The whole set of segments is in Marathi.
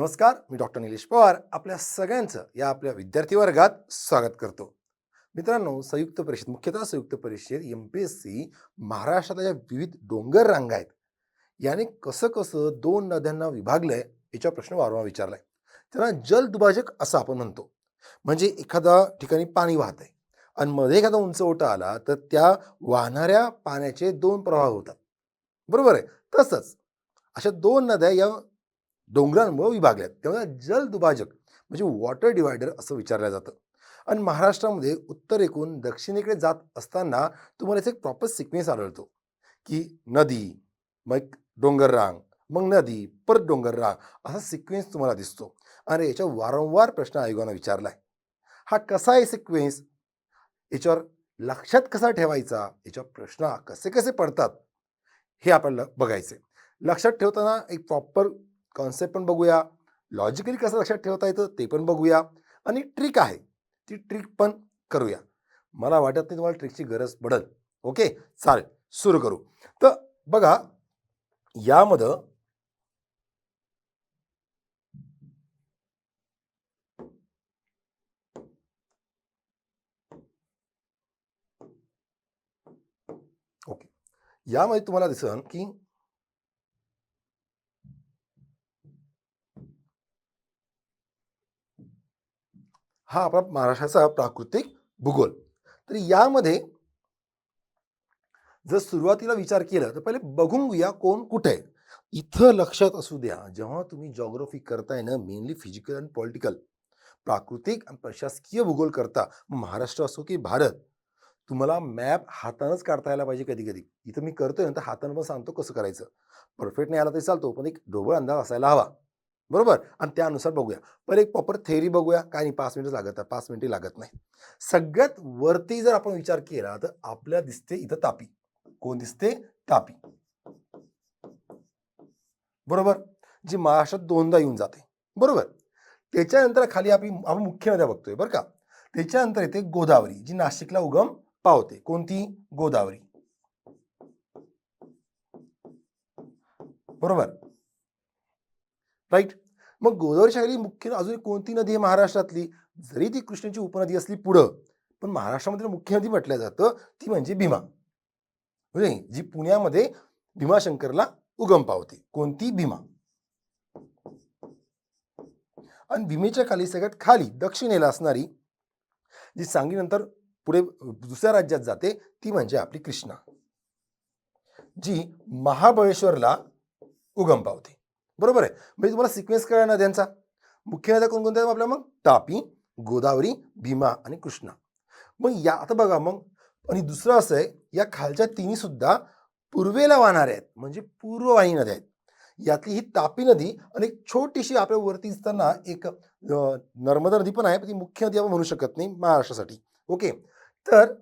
नमस्कार मी डॉक्टर निलेश पवार आपल्या सगळ्यांचं या आपल्या विद्यार्थी वर्गात स्वागत करतो. मित्रांनो संयुक्त परिषद मुख्यतः संयुक्त परिषद एम पी एस सी महाराष्ट्रात ज्या विविध डोंगर रांगा आहेत याने कसं कसं दोन नद्यांना विभागलंय याचा प्रश्न वारंवार विचारलाय. त्यांना जलदुभाजक असं आपण म्हणतो. म्हणजे एखादा ठिकाणी पाणी वाहत आहे आणि मध्ये एखादा उंच ओटा आला तर त्या वाहणाऱ्या पाण्याचे दोन प्रवाह होतात. बरोबर आहे? तसंच अशा दोन नद्या या डोंगरांमुळे विभागल्यात. तेव्हा जलदुभाजक म्हणजे वॉटर डिवायडर असं विचारलं जातं. आणि महाराष्ट्रामध्ये उत्तरेकून दक्षिणेकडे जात असताना तुम्हाला एक प्रॉपर सिक्वेन्स आढळतो. की नदी मग एक मग नदी परत डोंगररांग असा सिक्वेन्स तुम्हाला दिसतो. आणि याच्या वारंवार प्रश्न आयोगानं विचारला आहे हा कसा आहे सिक्वेन्स? याच्यावर लक्षात कसा ठेवायचा? याच्यावर प्रश्न कसे कसे पडतात? हे आपल्याला बघायचे लक्षात ठेवताना एक प्रॉपर कॉन्सेप्ट पण बघूया. लॉजिकली कसं लक्षात ठेवता येतं ते पण बघूया. आणि ट्रिक आहे. ती ट्रिक पण करूया. मला वाटत नाही तुम्हाला ट्रिकची गरज पडेल. ओके चालेल. सुरू करू. तर बघा यामधं ओके यामध्ये तुम्हाला दिसन की हा आपला महाराष्ट्राचा प्राकृतिक भूगोल. तर यामध्ये जर सुरुवातीला विचार केला तर पहिले बघून घेऊया कोण कुठे आहे. इथं लक्षात असू द्या जेव्हा तुम्ही जॉग्रफी करताय ना मेनली फिजिकल अँड पॉलिटिकल प्राकृतिक आणि प्रशासकीय भूगोल करता महाराष्ट्र असो की भारत तुम्हाला मॅप हातानंच काढता यायला पाहिजे कधी कधी इथं मी करतोय ना तर हातानं पण सांगतो कसं करायचं. परफेक्ट नाही आला तरी चालतो पण एक ढोबळ अंदाज असायला हवा. बरोबर? आणि त्यानुसार बघूया. पण एक प्रॉपर थेअरी बघूया. काय नाही पाच मिनिटं लागत पाच मिनिटे लागत नाही. सगळ्यात वरती जर आपण विचार केला तर आपल्याला दिसते इथं तापी. कोण दिसते? तापी. बरोबर? जी महाराष्ट्रात दोनदा येऊन जाते. बरोबर? त्याच्यानंतर खाली आपली आपण मुख्य नद्या बघतोय बरं का? त्याच्यानंतर येते गोदावरी जी नाशिकला उगम पावते. कोणती? गोदावरी. बरोबर? राईट? मग गोदावरी शाखाली मुख्य अजून कोणती नदी आहे महाराष्ट्रातली? जरी ती कृष्णेची उपनदी असली पुढं पण महाराष्ट्रामध्ये मुख्य नदी म्हटलं जातं ती म्हणजे भीमा. म्हणजे जी पुण्यामध्ये भीमाशंकरला उगम पावते. कोणती? भीमा. आणि भीमेच्या खाली सगळ्यात खाली दक्षिणेला असणारी जी सांगलीनंतर पुढे दुसऱ्या राज्यात जाते ती म्हणजे आपली कृष्णा. जी महाबळेश्वरला उगम पावते. बरोबर आहे. म्हणजे तुम्हाला सिक्वेन्स कळला नद्यांचा मुख्य नद्या कोणकोणत्या आहेत आपल्या मग? तापी गोदावरी भीमा आणि कृष्णा. मग या आता बघा मग. आणि दुसरं असं आहे या खालच्या तिन्ही सुद्धा पूर्वेला वाहणाऱ्या आहेत. म्हणजे पूर्ववाहिनी नद्या आहेत. यातली ही तापी नदी आणि एक छोटीशी आपल्या वरती दिसताना एक नर्मदा नदी पण आहे पण ती मुख्य नदी आपण म्हणू शकत नाही महाराष्ट्रासाठी. ओके. तर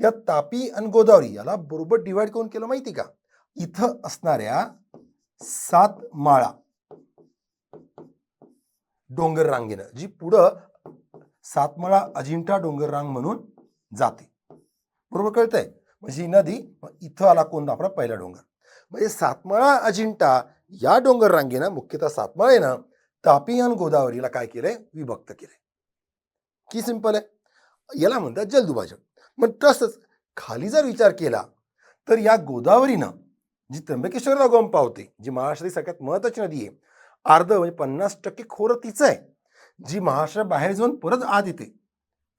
या तापी आणि गोदावरी याला बरोबर डिवाइड करून केलं माहिती का? इथं असणाऱ्या सात माळा. डोंगर रांगेनं जी पुढं सातमाळा अजिंठा डोंगर रांग म्हणून जाते. बरोबर कळतंय? म्हणजे ही नदी मग इथं आला कोण? आपला पहिला डोंगर. म्हणजे सातमळा अजिंठा या डोंगर रांगेनं मुख्यतः सातमळेनं तापी आणि गोदावरीला काय केलंय? विभक्त केलंय. की सिंपल आहे? याला म्हणतात जलदुभाजक. मग तसंच खाली जर विचार केला तर या गोदावरीनं जी त्र्यंबकेश्वरला गम पावते जी महाराष्ट्रातील सगळ्यात महत्वाची नदी आहे अर्ध म्हणजे पन्नास टक्के खोरं तिचं आहे. जी महाराष्ट्राबाहेर जाऊन परत आत येते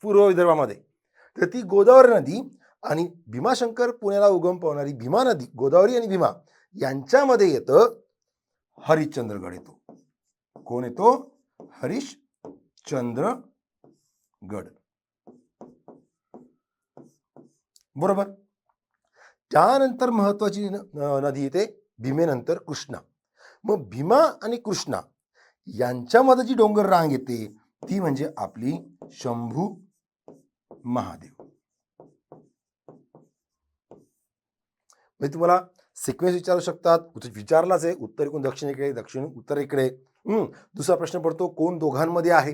पूर्व विदर्भामध्ये. तर ती गोदावरी नदी आणि भीमाशंकर पुण्याला उगम पावणारी भीमा नदी गोदावरी आणि भीमा यांच्यामध्ये येतं हरिश्चंद्रगड येतो. कोण येतो? हरिश्चंद्रगड. बरोबर? त्यानंतर महत्वाची न- नदी येते भीमेनंतर कृष्णा. मग भीमा आणि कृष्णा यांच्यामध्ये जी डोंगर रांग येते ती म्हणजे आपली शंभू महादेव. म्हणजे तुम्हाला सिक्वेन्स विचारू शकतात. विचारलाच आहे. उत्तर एकूण दक्षिणेकडे दक्षिण उत्तरेकडे. इकडे दुसरा प्रश्न पडतो कोण दोघांमध्ये आहे?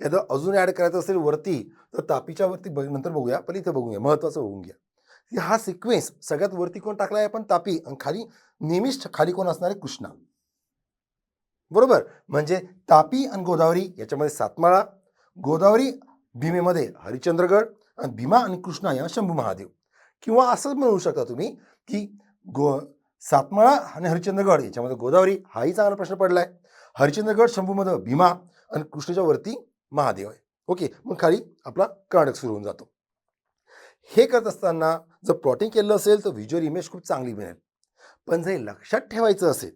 यात अजून ॲड करायचं असेल वरती तर तापीच्या वरती नंतर बघूया. पण इथं बघूया. महत्त्वाचं बघून घ्या. हा सिक्वेन्स सगळ्यात वरती कोण टाकला आहे पण तापी. आणि खाली नेहमीच खाली कोण असणार आहे? कृष्णा. बरोबर? म्हणजे तापी आणि गोदावरी याच्यामध्ये सातमाळा गोदावरी भीमेमध्ये हरिश्चंद्रगड आणि भीमा आणि कृष्णा या शंभू महादेव. किंवा असं म्हणू शकता तुम्ही की गो सातमाळा आणि हरिश्चंद्रगड याच्यामध्ये गोदावरी हाही चांगला प्रश्न पडला आहे हरिश्चंद्रगड शंभूमध्ये भीमा आणि कृष्णेच्या वरती महादेव आहे. ओके मग खाली आपला कर्नाटक सुरू होऊन जातो. हे करत असताना जर प्लॉटिंग केलं असेल तर व्हिज्युअल इमेज खूप चांगली मिळेल. पण जर लक्षात ठेवायचं असेल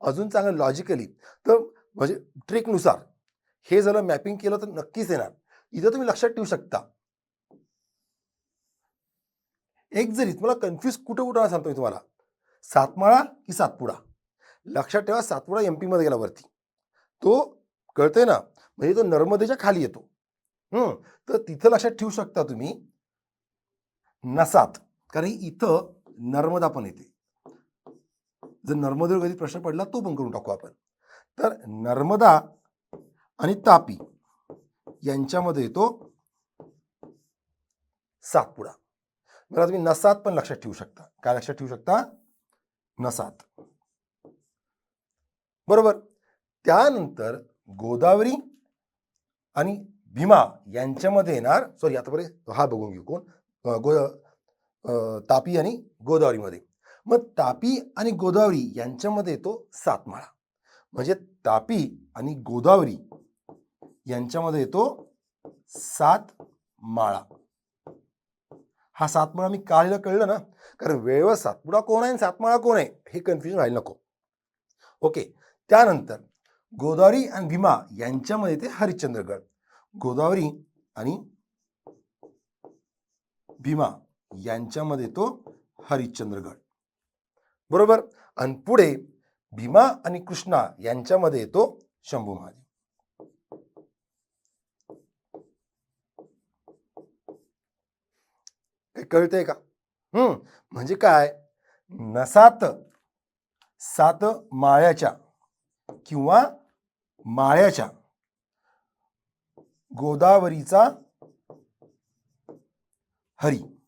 अजून चांगलं लॉजिकली तर म्हणजे ट्रिकनुसार हे जर मॅपिंग केलं तर नक्कीच येणार. इथं तुम्ही लक्षात ठेवू शकता. एक जरी तुम्हाला कन्फ्यूज कुठं कुठं सांगतो मी तुम्हाला. सातमाळा की सातपुडा? लक्षात ठेवा सातपुडा एम पीमध्ये गेला वरती. तो कळतोय ना? म्हणजे तो नर्मदेच्या खाली येतो. तर तिथं लक्षात ठेवू शकता तुम्ही नसात. कारण इथं नर्मदा पण येते. जर नर्मदेवर कधी प्रश्न पडला तो पण करून टाकू आपण. तर नर्मदा आणि तापी यांच्यामध्ये येतो सातपुडा. मला तुम्ही नसात पण लक्षात ठेवू शकता. काय लक्षात ठेवू शकता? नसात. बरोबर. त्यानंतर गोदावरी आणि भीमा यांच्यामध्ये येणार सॉरी आतापर्यंत हा बघून घेऊ कोण? गो तापी आणि गोदावरीमध्ये. मग तापी आणि गोदावरी यांच्यामध्ये येतो सातमाळा. म्हणजे तापी आणि गोदावरी यांच्यामध्ये येतो सात माळा हा सातमाळा मी काळीला कळलं ना कारण वेळेवर सातपुडा कोण आहे आणि सातमाळा कोण आहे हे कन्फ्युजन व्हायला नको. ओके त्यानंतर गोदावरी आणि भीमा यांच्यामध्ये ते हरिश्चंद्रगड. गोदावरी आणि भीमा यांच्यामध्ये तो हरिश्चंद्रगड. बरोबर? आणि पुढे भीमा आणि कृष्णा यांच्यामध्ये येतो शंभू महादेव. कळतंय का? हम्म. म्हणजे काय? नसात सात माळ्याच्या किंवा माळ्याच्या गोदावरीचा हरी.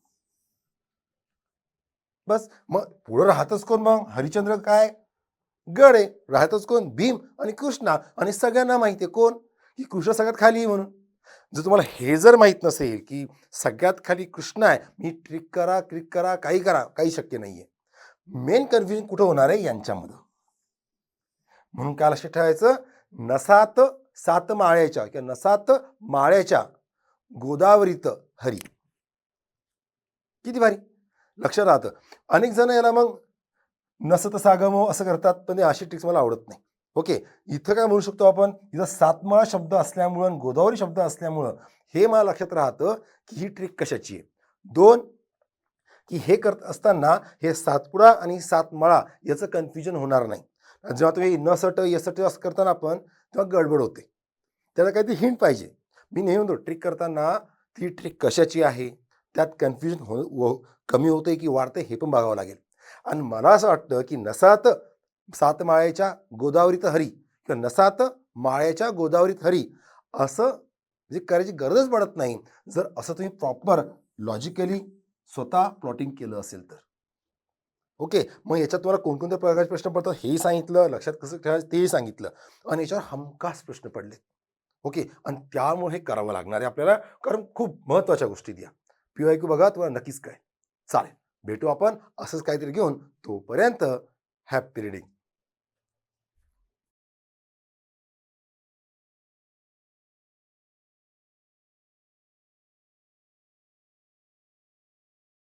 बस मग पुढं राहतच कोण मग? हरिचंद्र काय? गड आहे राहतच कोण? भीम आणि कृष्णा आणि सगळ्यांना माहिती आहे कोण? की कृष्ण सगळ्यात खाली म्हणून. जर तुम्हाला हे जर माहीत नसेल की सगळ्यात खाली कृष्ण आहे मी ट्रिक करा क्लिक करा काही करा काही शक्य नाही आहे मेन कन्फ्युजन कुठं होणार आहे? यांच्यामध्ये. म्हणून काय लक्षात ठेवायचं नसात सात माळ्याच्या किंवा नसात माळ्याच्या गोदावरीत हरी. किती भारी? लक्षात राहतं. अनेक जण याला मग नसत सागमो असं करतात पण ते अशी ट्रिक्स मला आवडत नाही. ओके इथं काय म्हणू शकतो आपण? इथं सातमाळा शब्द असल्यामुळं आणि गोदावरी शब्द असल्यामुळं हे मला लक्षात राहतं की ही ट्रिक कशाची आहे. दोन की हे करत असताना हे सातपुडा आणि सातमाळा याचं कन्फ्युजन होणार नाही. जेव्हा तुम्ही न सट यसट असं करताना आपण तेव्हा गडबड होते. त्याला काहीतरी हिंट पाहिजे. मी नेहमी म्हणतो ट्रिक करताना ती ट्रिक कशाची आहे? त्यात कन्फ्युजन हो हो- कमी होते की वाढते हे पण बघावं लागेल. आणि मला असं वाटतं की नसात सात माळ्याच्या गोदावरीत हरी किंवा नसात माळ्याच्या गोदावरीत हरी असं म्हणजे करायची गरजच पडत नाही. जर असं तुम्ही प्रॉपर लॉजिकली स्वतः प्लॉटिंग केलं असेल तर. ओके मग याच्यात तुम्हाला कोणकोणत्या प्रकारचे प्रश्न पडतात हेही सांगितलं लक्षात कसं ठेवायचं तेही सांगितलं आणि याच्यावर हमखास प्रश्न पडले ओके आणि त्यामुळे हे करावं लागणार आहे आपल्याला. कारण खूप महत्त्वाच्या गोष्टी द्या पी क्यू बघा तुम्हाला नक्कीच काय चालेल. भेटू आपण असंच काहीतरी घेऊन तोपर्यंत हॅपी रिडिंग